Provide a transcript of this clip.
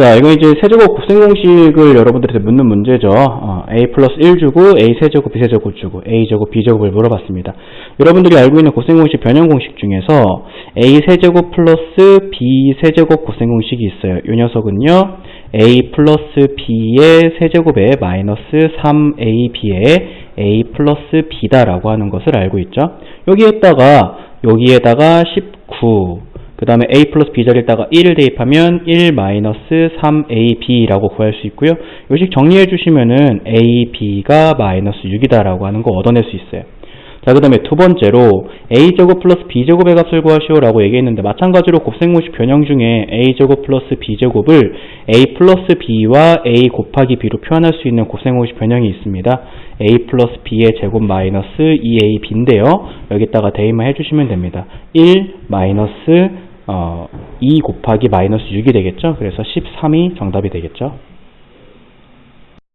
자, 이건 이제 세제곱 곱셈 공식을 여러분들한테 묻는 문제죠. 어, a 플러스 1 주고 a 세제곱, b 세제곱 주고 a 제곱, b 제곱을 물어봤습니다. 여러분들이 알고 있는 곱셈 공식 변형 공식 중에서 a 세제곱 플러스 b 세제곱 곱셈 공식이 있어요. 이 녀석은요. a 플러스 b의 세제곱에 마이너스 3ab의 a 플러스 b다라고 하는 것을 알고 있죠. 여기에다가 여기에다가 19 그 다음에 a 플러스 b 자리에다가 1을 대입하면 1 마이너스 3ab라고 구할 수 있고요. 요식 정리해 주시면은 ab가 마이너스 6이다라고 하는 거 얻어낼 수 있어요. 자, 그 다음에 두 번째로 a제곱 플러스 b제곱의 값을 구하시오라고 얘기했는데 마찬가지로 곱셈공식 변형 중에 a제곱 플러스 b제곱을 a 플러스 b와 a 곱하기 b로 표현할 수 있는 곱셈공식 변형이 있습니다. a 플러스 b의 제곱 마이너스 2ab인데요. 여기다가 대입만 해주시면 됩니다. 1 마이너스 어, 2 곱하기 마이너스 6이 되겠죠. 그래서 13이 정답이 되겠죠.